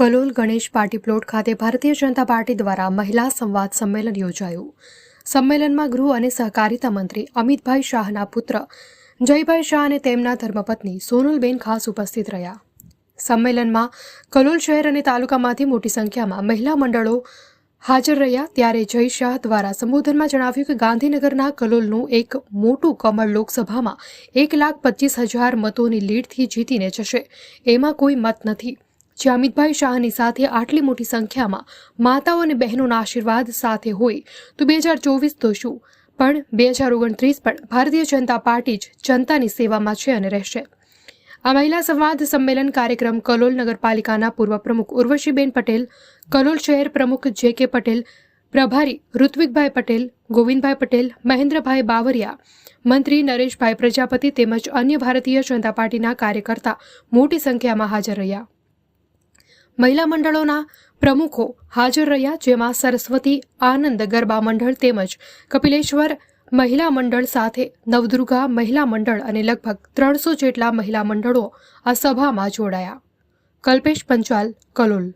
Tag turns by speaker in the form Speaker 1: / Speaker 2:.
Speaker 1: Kalol Ganesh party plot ખાતે Bharatiya Janata party દ્વારા મહિલા સંવાદ સંમેલન યોજાયું. સંમેલનમાં ગૃહ અને સહકારિતા મંત્રી અમિતભાઈ શાહના પુત્ર જયભાઈ શાહ અને તેમના ધર્મપત્ની સોનલબેન ખાસ ઉપસ્થિત રહ્યા. સંમેલનમાં કલોલ શહેર અને તાલુકામાંથી મોટી સંખ્યામાં મહિલા મંડળો હાજર રહ્યા. ત્યારે જય શાહ દ્વારા સંબોધનમાં જણાવ્યું કે ગાંધીનગરના કલોલનું એક મોટું કમળ લોકસભામાં એક લાખ પચીસ હજાર મતોની લીડથી જીતીને જશે. એમાં કોઈ મત નથી. જે અમિતભાઈ શાહની સાથે આટલી મોટી સંખ્યામાં માતાઓ અને બહેનોના આશીર્વાદ સાથે હોય તો બે હજાર ચોવીસ તો શું? પણ બે હજાર ઓગણત્રીસ પણ ભારતીય જનતા પાર્ટી જ જનતાની સેવામાં છે અને રહેશે. આ મહિલા સંવાદ સંમેલન કાર્યક્રમ કલોલ નગરપાલિકાના પૂર્વ પ્રમુખ ઉર્વશીબેન પટેલ, કલોલ શહેર પ્રમુખ જે કે પટેલ, પ્રભારી ઋત્વિકભાઈ પટેલ, ગોવિંદભાઈ પટેલ, મહેન્દ્રભાઈ બાવરિયા, મંત્રી નરેશભાઈ પ્રજાપતિ તેમજ અન્ય ભારતીય જનતા પાર્ટીના કાર્યકર્તા મોટી સંખ્યામાં હાજર રહ્યા. મહિલા મંડળોના પ્રમુખો હાજર રહ્યા, જેમાં સરસ્વતી, આનંદ ગરબા મંડળ તેમજ કપિલેશ્વર મહિલા મંડળ સાથે નવદુર્ગા મહિલા મંડળ અને લગભગ ત્રણસો જેટલા મહિલા મંડળો આ સભામાં જોડાયા. કલ્પેશ પંચાલ, કલોલ.